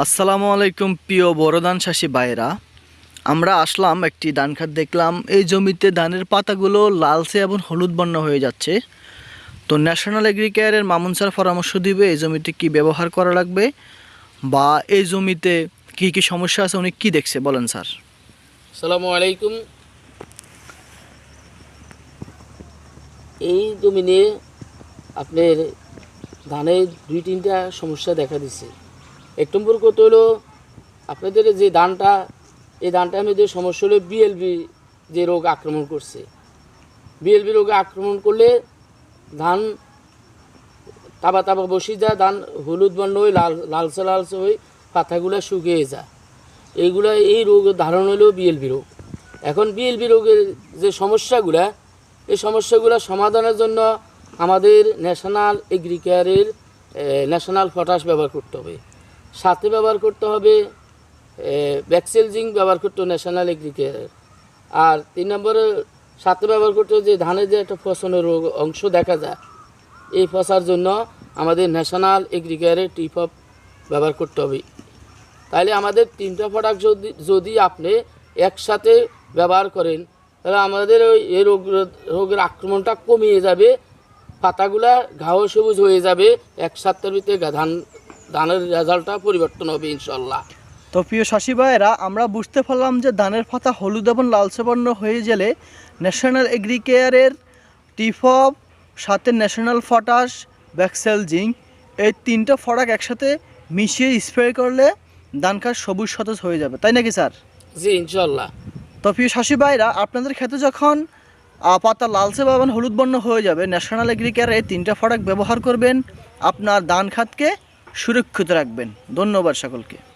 আসসালামু আলাইকুম, প্রিয় বড়দান চাষি ভাইরা আমরা আসলাম, একটি ধান খাত দেখলাম। এই জমিতে ধানের পাতাগুলো লালচে এবং হলুদ বর্ণ হয়ে যাচ্ছে। তো ন্যাশনাল এগ্রিকেয়ারের মামুন স্যার পরামর্শ দিবে, এই জমিতে কি ব্যবহার করা লাগবে বা এই জমিতে কি কি সমস্যা আছে, উনি কি দেখছে? বলেন স্যার। আসসালামু আলাইকুম। এই জমিনে আপনার ধানের দুই তিনটা সমস্যা দেখা দিছে এক নম্বর কত হলো, আপনাদের যে ধানটা এই ধানটার মধ্যে সমস্যা হলো বিএলবি যে রোগ আক্রমণ করছে। বিএলবি রোগে আক্রমণ করলে ধান তাবা তাবা বসে যায়, ধান হলুদ বর্ণ হয়ে লাল লালচে লালচে হয়ে পাতাগুলো শুকিয়ে যায়। এইগুলা, এই রোগ ধারণ হলো বিএলবি রোগ। এখন বিএলবি রোগের যে সমস্যাগুলা, এই সমস্যাগুলো সমাধানের জন্য আমাদের ন্যাশনাল এগ্রিকেয়ারের ন্যাশনাল পটাশ ব্যবহার করতে হবে। সাথে ব্যবহার করতে হবে ব্যাক্সেল জিঙ্ক ব্যবহার করতে ন্যাশনাল এগ্রিকেয়ারের আর তিন নম্বরে সাথে ব্যবহার করতে যে ধানের যে একটা ফসলের রোগ অংশ দেখা যায়, এই ফসার জন্য আমাদের ন্যাশনাল এগ্রিকেয়ারের টিপপ ব্যবহার করতে হবে। তাহলে আমাদের তিনটা প্রোডাক্ট যদি যদি আপনি একসাথে ব্যবহার করেন, তাহলে আমাদের ওই এই রোগ, রোগের আক্রমণটা কমিয়ে যাবে, পাতাগুলা ঘাও সবুজ হয়ে যাবে, এক সপ্তাহের ভিতরে ধান ধানের রেজাল্টটা পরিবর্তন হবে ইনশাল্লাহ তো প্রিয় চাষি ভাইয়েরা আমরা বুঝতে পারলাম যে ধানের পাতা হলুদ এবং লালচে বর্ণ হয়ে গেলে ন্যাশনাল এগ্রিকেয়ারের টিফপ সাথে ন্যাশনাল ফটাস ব্যাক্সেল জিঙ্ক এই তিনটা ফরাক একসাথে মিশিয়ে স্প্রে করলে ধান খাস সবুজ সতেজ হয়ে যাবে। তাই নাকি স্যার? জি ইনশাল্লাহ তো প্রিয় চাষি ভাইরা আপনাদের ক্ষেত্রে যখন পাতা লালচে বা হলুদ বর্ণ হয়ে যাবে ন্যাশনাল এগ্রিকেয়ার এই তিনটা ফরাক ব্যবহার করবেন। আপনার ধান খাতকে সুরক্ষিত রাখবেন। ধন্যবাদ সকলকে।